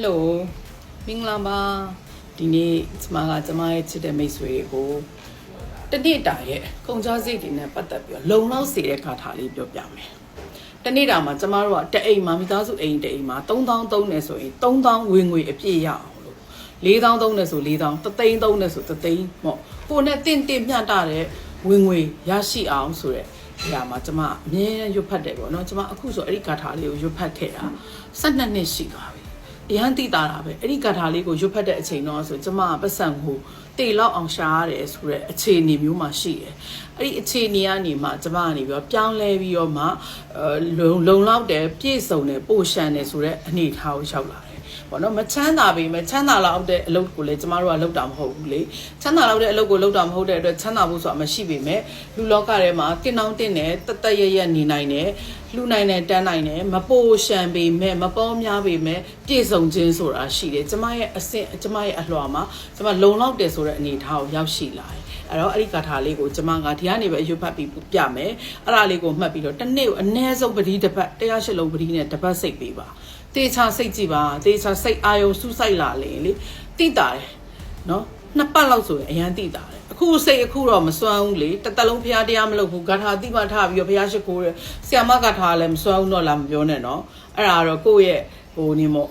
လိုမင်္ဂလာပါဒီနေ့ကျမကကျမရဲ့ချစ်တဲ့မိတ်ဆွေကိုတနေ့တာရဲ့ကုန်ကြစိတ်တွေနဲ့ပတ်သက်ပြီးတော့လုံလောက်စေတဲ့ခါထားလေးပြောပြမယ်တနေ့တာမှာကျမတို့ကတအိမ်မှာမိသားစုအိမ်တအိမ်မှာ3000သုံးနေဆိုရင်3000ဝင်ငွေအပြည့်ရအောင်လို့4000သုံးနေဆို4000တသိန်းသုံးနေဆိုတသိန်းပေါ့ကိုနဲ့တင့်တင့်မျှတတဲ့ဝင်ငွေရရှိအောင်ဆိုတဲ့ဒီဟာမှာကျမအမြဲရွတ်ဖတ်တယ်ပေါ့နော်ကျမအခုဆိုအဲ့ဒီဂါထာလေးကိုရွတ်ဖတ်ခဲ့တာ12နှစ်ရှိသွားပြီ အရန်တိတာတာပဲအဲ့ဒီဂါထာလေးကိုရွတ်ဖတ်တဲ့အချိန်တော့ဆိုကျမကပတ်စံကိုတေလောက်အောင်ရှာရတယ်ဆိုတဲ့အခြေအနေမျိုးမှရှိတယ်အဲ့ဒီအခြေအနေကနေမှကျမကနေပြီးတော့ပြောင်းလဲပြီးတော့မှအဲလုံလုံလောက်တယ်ပြည့်စုံတယ်ပိုရှန်တယ်ဆိုတဲ့အနေအထားကိုရောက်လာတယ် ပေါ့နော်မချမ်းသာပေမဲ့ချမ်းသာလောက်တဲ့အလုပ်ကိုလည်းကျမတို့ကလုပ်တာမဟုတ်ဘူးလေချမ်းသာလောက်တဲ့အလုပ်ကိုလုပ်တာမဟုတ်တဲ့အတွက်ချမ်းသာဖို့ဆိုတာမရှိပေမဲ့လူလောကထဲမှာတင်းတောင်းတင်းတယ်တသက်ရရနေနိုင်တယ်လူနိုင်တယ်တန်းနိုင်တယ်မပိုရှန်ပေမဲ့မပေါများပေမဲ့ပြည့်စုံခြင်းဆိုတာရှိတယ်ကျမရဲ့အဆင့်ကျမရဲ့အလှော်မှာကျမလုံလောက်တယ်ဆိုတဲ့အနေအထားကိုရောက်ရှိလာတယ်အဲ့တော့အဲ့ဒီကာထာလေးကိုကျမကဒီကနေပဲအရွတ်ဖတ်ပြီးပြမယ်အဲ့ဒါလေးကိုမှတ်ပြီးတော့တစ်နေ့ကိုအနည်းဆုံးပတိတစ်ပတ်တရားရှိလုံးပတိနဲ့တစ်ပတ်စိတ်ပေးပါ တေချာစိတ်ကြည့်ပါတေချာစိတ်အာယုံစူးစိုက်လာလေလေတိတာတယ်နော်နှစ်ပတ်လောက်ဆိုရင်အရန်တိတာတယ်အခုစိတ်အခုတော့မစွမ်းဘူးလေတစ်သက်လုံးဖျားတရားမလုပ်ဘူးဂါထာတိမထားပြီးတော့ဖျားရှိခိုးတယ်ဆီယမဂါထာလည်းမစွမ်းဘူးတော့လားမပြောနဲ့နော်အဲ့ဒါကတော့ကိုယ့်ရဲ့ဟိုနေမို့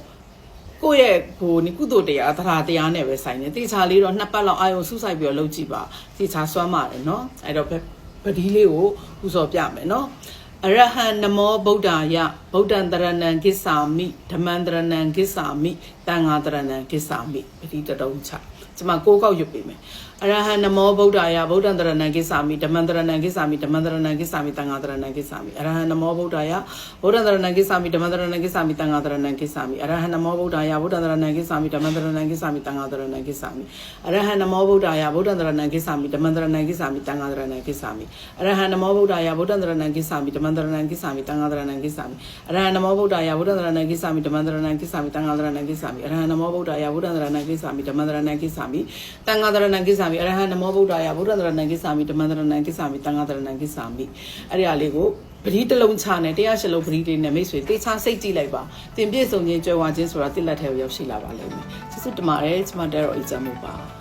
ကိုယ့်ရဲ့ဟိုနိကုသိုလ်တရားသရတရားနဲ့ပဲဆိုင်တယ်တေချာလေးတော့နှစ်ပတ်လောက်အာယုံစူးစိုက်ပြီးတော့လုပ်ကြည့်ပါတေချာစွမ်းပါတယ်နော်အဲ့တော့ပဒီလေးကိုပူဇော်ပြမယ်နော် အရဟံနမောဗုဒ္ဓယဗုဒ္ဓံတရဏံကိစ္ဆာမိဓမ္မံတရဏံကိစ္ဆာမိတန်ဃာတရဏံကိစ္ဆာမိပဒီတတုံးချကျွန်မကိုးကောက်ရွတ်ပေးမယ်အရဟံနမောဗုဒ္ဓယဗုဒ္ဓံတရဏံကိစ္ဆာမိဓမ္မံတရဏံကိစ္ဆာမိဓမ္မံတရဏံကိစ္ဆာမိတန်ဃာတရဏံကိစ္ဆာမိအရဟံနမောဗုဒ္ဓယဗုဒ္ဓံတရဏံကိစ္ဆာမိဓမ္မံတရဏံကိစ္ဆာမိတန်ဃာတရဏံကိစ္ဆာမိအရဟံနမောဗုဒ္ဓယဗုဒ္ဓံတရဏံကိစ္ဆာမိဓမ္မံတရဏံကိစ္ဆာမိတန်ဃာတရဏံကိစ္ဆာမိအရဟံနမောဗုဒ္ဓယဗုဒ္ဓံတရဏံကိစ္ဆာမိဓမ္မံတရဏံကိစ္ဆာမိတန်ဃာတရဏံကိစ္ဆာမိအရဟံနမောဗုဒ္ဓယဗုဒ္ဓံတရဏံကိစ္ဆာမိဓမ္မံတရဏံကိစ္ဆာမိတန်ဃာတရဏံကိစ္ဆာမိအရဟံနမောဗုဒ္ဓယဗုဒ္ဓံတရဏံကိစ္ဆာမိဓမ္မံတရဏံကိစ္ဆာမိတန်ဃာတရဏံကိစ္ဆာမိအရဟံနမောဗုဒ္ဓယဗုဒ္ဓံတရဏံကိစ္ဆာမိဓမ္မံတရဏံကိစ္ဆာမိတန်ဃာတရဏံကိစ္ဆာမိအရဟံနမောဗုဒ္ဓယဗုဒ္ဓံတရဏံကိစ္ဆာမိဓမ္မံတရဏံကိစ္ဆာမိတန်ဃာတရဏံကိစ္ဆာမိအဲ့ဒီအလေးကိုပတိတစ်လုံးချနဲ့တရားရှလုံးပတိတွေနဲ့မိတ်ဆွေတေချာစိတ်ကြည့်လိုက်ပါတင်ပြည့်စုံခြင်းကြွယ်ဝခြင်းဆိုတာတိလက်ထဲကိုရောက်ရှိလာပါလိမ့်မယ်ကျေးဇူးတင်ပါတယ်ကျွန်မတဲတော်အကြံမှုပါ